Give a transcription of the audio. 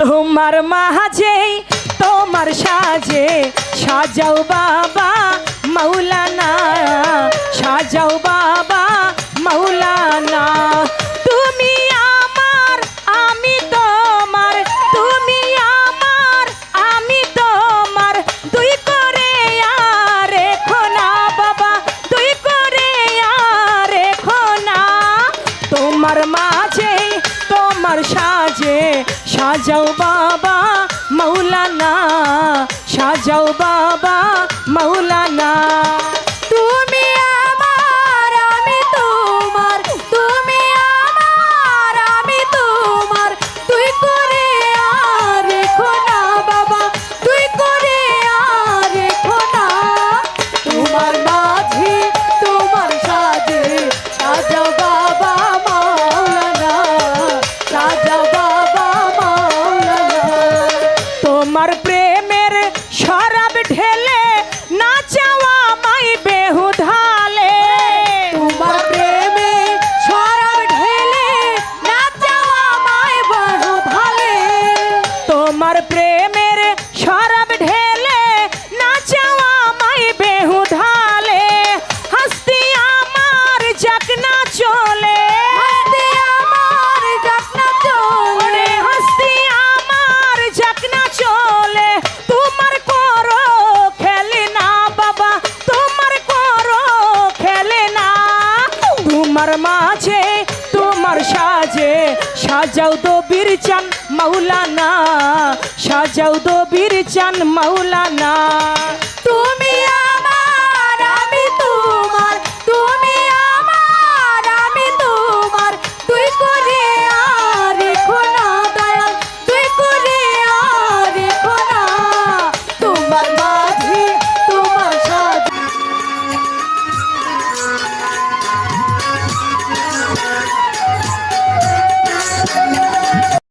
তোমার মাঝে, তোমার সাজে, সাজাও বাবা মৌলানা সাজাও বাবা মৌলানা তুমি আমার, আমি তোমার, তুমি আমার, আমি তোমার। দুই করে আর রেখো না বাবা দুই করে আর রেখো না। তোমার মাঝে, তোমার সাজে সাজাও বাবা মৌলানা তোমার প্রেমের শরাব ঢেলে না চাওয়া মাই বেহুধালে তোমার প্রেমে সরাব ঢেলে না যাওয়া মায় বড় ভালে তোমার প্রেমের শরাব ঢেলে না চাওয়া মাই বেহুধালে হস্তি আমার জাকনা চলে হাতে আমার ডাকনা চলে ওরে হস্তি আমার জাকনা চলে মাঝে তোমার সাজে। সাজাও দো বীরচান মাওলানা সাজাও দো বীরচান মাওলানা।